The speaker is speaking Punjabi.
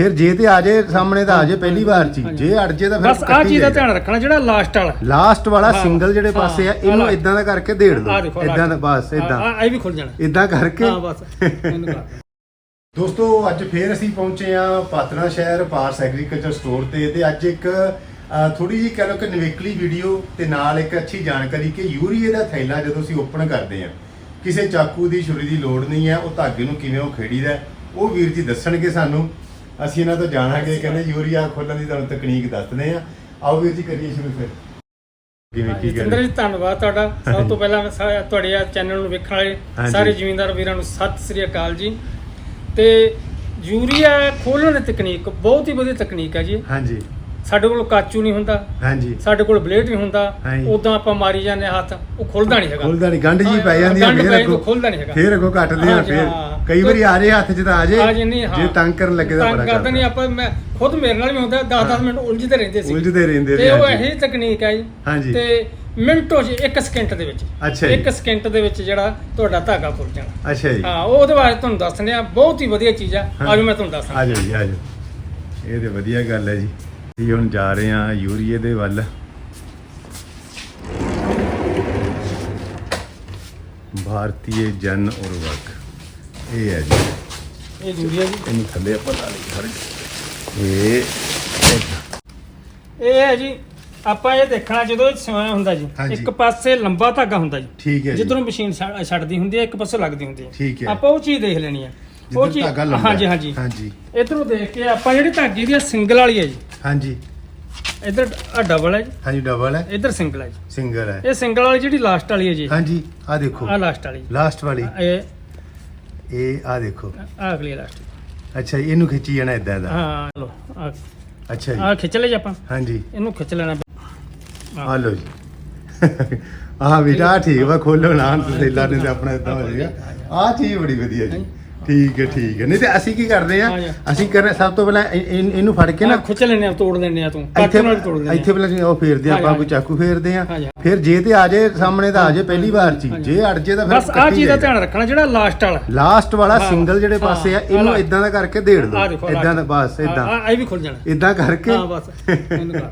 ਫਿਰ ਜੇ ਤੇ ਆ ਜੇ ਸਾਹਮਣੇ ਤਾਂ ਆ ਜੇ ਪਹਿਲੀ ਵਾਰ ਚ ਹੀ। ਜੇ ਅੜ ਜੇ ਤਾਂ ਫਿਰ ਬਸ ਆਹ ਚੀਜ਼ ਦਾ ਧਿਆਨ ਰੱਖਣਾ ਜਿਹੜਾ ਲਾਸਟ ਵਾਲਾ। ਲਾਸਟ ਵਾਲਾ ਸਿੰਗਲ ਜਿਹੜੇ ਪਾਸੇ ਆ ਇਹਨੂੰ ਲਾ- ਇਦਾਂ ਦਾ ਕਰਕੇ ਦੇੜ ਆ ਦੇਖੋ ਇਦਾਂ ਦਾ ਬਸ ਇਦਾਂ ਆ ਇਹ ਵੀ ਖੁੱਲ ਜਾਣਾ। ਇਦਾਂ ਕਰਕੇ। ਹਾਂ ਬਸ ਇਹਨੂੰ ਕਰ ਦਿਓ। ਦੋਸਤੋ ਅੱਜ ਫੇਰ ਅਸੀਂ ਪਹੁੰਚੇ ਆ ਪਾਤਨਾ ਸ਼ਹਿਰ ਪਾਰਸ ਐਗਰੀਕਲਚਰ ਸਟੋਰ ਤੇ ਤੇ ਅੱਜ ਇੱਕ ਥੋੜੀ ਜਿਹੀ ਕਹ ਲਓ ਕਿ ਨਵੇਕਲੀ ਵੀਡੀਓ ਤੇ ਨਾਲ ਇੱਕ ਅੱਛੀ ਜਾਣਕਾਰੀ ਕਿ ਯੂਰੀਏ ਦਾ ਥੈਲਾ ਜਦੋਂ ਅਸੀਂ ਓਪਨ ਕਰਦੇ ਆ ਕਿਸੇ ਚਾਕੂ ਦੀ ਛੁਰੀ ਦੀ ਲੋੜ ਨਹੀਂ ਹੈ ਉਹ ਧਾਗੇ ਨੂੰ ਕਿਵੇਂ ਉਹ ਖੇੜੀਦਾ ਹੈ, ਉਹ ਵੀਰ ਜੀ ਦੱਸਣਗੇ ਸਾਨੂੰ। ਅਸੀਂ ਇਹਨਾਂ ਤੋਂ ਜਾਣਾਂਗੇ ਕਹਿੰਦੇ ਯੂਰੀਆ ਖੋਲਣ ਦੀ ਤੁਹਾਨੂੰ ਤਕਨੀਕ ਦੱਸਦੇ ਆ ਆਓ ਵੀਰ ਜੀ ਕਰੀਏ ਸ਼ੁਰੂ ਫਿਰ। ਕਿਵੇਂ ਕੀ ਜੀ ਧੰਨਵਾਦ ਤੁਹਾਡਾ। ਸਭ ਤੋਂ ਪਹਿਲਾਂ ਮੈਂ ਸਾ- ਤੁਹਾਡੇ ਆ ਚੈਨਲ ਨੂੰ ਵੇਖਣ ਵਾਲੇ। ਸਾਰੇ ਜ਼ਿਮੀਂਦਾਰ ਵੀਰਾਂ ਨੂੰ ਸਤਿ ਸ੍ਰੀ ਅਕਾਲ ਜੀ। ਤੇ ਯੂਰੀਆ ਖੋਲਣ ਦੀ ਤਕਨੀਕ ਬਹੁਤ ਹੀ ਵਧੀਆ ਤਕਨੀਕ ਹੈ ਜੀ। ਹਾਂਜੀ। ਸਾਡੇ ਕੋਲ ਕਾਚੂ ਨਹੀਂ ਹੁੰਦਾ। ਹਾਂਜੀ। ਸਾਡੇ ਕੋਲ ਬਲੇਡ ਨਹੀਂ ਹੁੰਦਾ। ਹਾਂਜੀ। ਉਦਾਂ ਆਪਾਂ ਮਾਰੀ ਜਾਂਦੇ ਹਾਂ ਹੱਥ ਉਹ ਖੁੱਲਦਾ ਨਹੀਂ ਹੈਗਾ। ਖੁੱਲਦਾ ਨਹੀਂ ਗੰਢ ਜੀ ਪੈ ਜਾਂਦੀ ਗੰਢ ਫੇਰ ਪੈ ਅੱਗੋਂ ਖੁੱਲਦਾ ਨਹੀਂ ਹੈਗਾ। ਫੇਰ ਅੱਗੋਂ ਕੱਟਦੇ ਆ ਹਾਂਜੀ, ਫੇਰ। ਹਾਂ। ਕਈ ਵਾਰੀ ਆ ਜੇ ਹੱਥ 'ਚ ਤਾਂ ਆ ਜੇ ਆ ਜੇ ਨਹੀਂ ਹਾਂ। ਜੇ ਤੰਗ ਕਰਨ ਲੱਗੇ ਤਾਂ ਤੰਗ ਬੜਾ ਕਰਦਾ ਨਹੀਂ ਆਪਾਂ ਮੈਂ ਖੁਦ ਮੇਰੇ ਨਾਲ ਵੀ ਹੁੰਦਾ 10-10 ਮਿੰਟ ਉਲਝਦੇ ਰਹਿੰਦੇ ਸੀ। ਉਲਝਦੇ ਰਹਿੰਦੇ ਤੇ ਉਹ ਹਾਂਜੀ। ਇਹੀ ਤਕਨੀਕ ਹੈ ਜੀ ਹਾਂਜੀ। ਤੇ ਮਿੰਟੋ 'ਚ 1 ਸਕਿੰਟ ਦੇ ਵਿੱਚ। ਅੱਛਾ ਜੀ। 1 ਸਕਿੰਟ ਦੇ ਵਿੱਚ ਜਿਹੜਾ ਤੁਹਾਡਾ ਧਾਗਾ ਖੁੱਲ ਜਾਣਾ। ਅੱਛਾ ਜੀ। ਹਾਂ ਉਹ ਉਹਦੇ ਬਾਰੇ ਤੁਹਾਨੂੰ ਦੱਸਣੇ ਆ ਬਹੁਤ ਹੀ ਵਧੀਆ ਚੀਜ਼ ਆ। ਹਾਂ। ਮੈਂ ਤੁਹਾਨੂੰ ਦੱਸਦਾ। ਆ ਜਾਓ ਜੀ ਆ ਜਾਓ। ਇਹ ਤੇ ਵਧੀਆ ਗੱਲ ਹੈ ਜੀ। ਅਸੀਂ ਹੁਣ ਜਾ ਰਹੇ ਹਾਂ ਯੂਰੀਏ ਦੇ ਵੱਲ। ਭਾਰਤੀਏ ਜਨ ਉਰਵਕ ਇਹ ਹੈ ਜੀ। ਇਹ ਯੂਰੀਆ ਜੀ। ਇਹਨੂੰ ਥੱਲੇ ਆਪਾਂ ਲਾ ਲਈ ਸਾਰੇ। ਇਹ ਇਹ ਹੈ ਜੀ ਆਪਾਂ ਇਹ ਦੇਖਣਾ ਜਦੋਂ ਇਹ ਸਵਾਇਆ ਹੁੰਦਾ ਜੀ ਹਾਂਜੀ। ਇੱਕ ਪਾਸੇ ਲੰਬਾ ਧਾਗਾ ਹੁੰਦਾ ਜੀ। ਠੀਕ ਹੈ ਜੀ। ਜਿੱਧਰੋਂ ਮਸ਼ੀਨ ਛੱਡ- ਛੱਡਦੀ ਹੁੰਦੀ ਹੈ ਇੱਕ ਪਾਸੇ ਲੱਗਦੀ ਹੁੰਦੀ ਹੈ। ਠੀਕ ਹੈ। ਆਪਾਂ ਉਹ ਚੀਜ਼ ਦੇਖ ਲੈਣੀ ਹੈ। ਉਹ ਧਾਗਾ ਲੰਬਾ ਹਾਂਜੀ ਹਾਂਜੀ। ਹਾਂਜੀ। ਇਧਰੋਂ ਦੇਖ ਕੇ ਆਪਾਂ ਜਿਹੜੀ ਧਾਗੇ ਦੀ ਸਿੰਗਲ ਵਾਲੀ ਹੈ ਜੀ। ਹਾਂਜੀ। ਇਧਰ ਆ ਡਬਲ ਹੈ ਜੀ। ਹਾਂਜੀ ਡਬਲ ਹੈ। ਇਧਰ ਸਿੰਗਲ ਹੈ ਜੀ। ਸਿੰਗਲ ਹੈ। ਇਹ ਸਿੰਗਲ ਵਾਲੀ ਜਿਹੜੀ ਲਾਸਟ ਵਾਲੀ ਹੈ ਜੀ। ਹਾਂਜੀ ਆ ਦੇਖੋ। ਆ ਲਾਸਟ ਵਾਲੀ। ਲਾਸਟ ਵਾਲੀ। ਇਹ ਇਹ ਆ ਦੇਖੋ। ਆ ਅਗਲੀ ਲਾਸਟ ਅੱਛਾ ਇਹਨੂੰ ਖਿੱਚੀ ਜਾਣਾ ਇਦਾਂ ਦਾ ਹਾਂ ਲੋ ਆ ਅੱਛਾ ਆ ਜੀ ਖਿੱਚ ਲੈ ਜੀ ਆਪਾਂ। ਹਾਂਜੀ। ਇਹਨੂੰ ਖਿੱਚ ਲੈਣਾ। ਆ ਲਓ ਜੀ। ਆਹ ਬੇਟਾ ਠੀਕ ਵਾ ਖੋਲੋ ਨਾ ਤਸੇਲਾ ਨੇ ਤੇ ਆਪਣਾ ਇਦਾਂ ਹੋ ਜਾਏਗਾ। ਆਹ ਚੀਜ਼ ਬੜੀ ਵਧੀਆ ਜੀ। ਠੀਕ ਹੈ ਠੀਕ ਹੈ। ਨਹੀਂ ਤੇ ਅਸੀਂ ਕੀ ਕਰਦੇ ਆ। ਅਸੀਂ ਕਰਨੇ ਸਭ ਤੋਂ ਪਹਿਲਾਂ ਇਹ- ਇਹ- ਇਹਨੂੰ ਫੜ ਕੇ ਨਾ ਖਿੱਚ ਲੈਣੇ ਆ ਤੋੜ ਲੈਣੇ ਆ ਤੂੰ। ਇੱਥੇ ਨਾਲ ਤੋੜ ਲੈਣੇ ਇੱਥੇ ਪਹਿਲਾਂ ਉਹ ਫੇਰਦੇ ਆ, ਆਪਾਂ ਕੋਈ ਚਾਕੂ ਫੇਰਦੇ ਆ। ਹਾਂਜੀ। ਫਿਰ ਜੇ ਤੇ ਆ ਜੇ ਸਾਹਮਣੇ ਤਾਂ ਆ ਜੇ ਪਹਿਲੀ ਵਾਰ ਚ ਹੀ। ਜੇ। ਅੜ ਜੇ ਤਾਂ ਫਿਰ ਬਸ ਆਹ ਚੀਜ਼ ਦਾ ਧਿਆਨ ਰੱਖਣਾ ਜਿਹੜਾ ਲਾਸਟ ਵਾਲਾ। ਲਾਸਟ ਵਾਲਾ ਹਾਂ, ਸਿੰਗਲ ਜਿਹੜੇ ਹਾਂ, ਪਾਸੇ ਆ ਆਹ ਇਹਨੂੰ ਲਾ। ਇਦਾਂ ਦਾ ਕਰਕੇ ਦੇੜ ਆ ਦੋ ਦੇਖੋ ਇਦਾਂ ਦਾ ਬਸ ਇਦਾਂ ਆ ਇਹ ਵੀ ਖੁੱਲ ਜਾਣਾ। ਇਦਾਂ ਕਰਕੇ ਹਾਂ ਬਸ। ਇਹਨੂੰ ਕਰ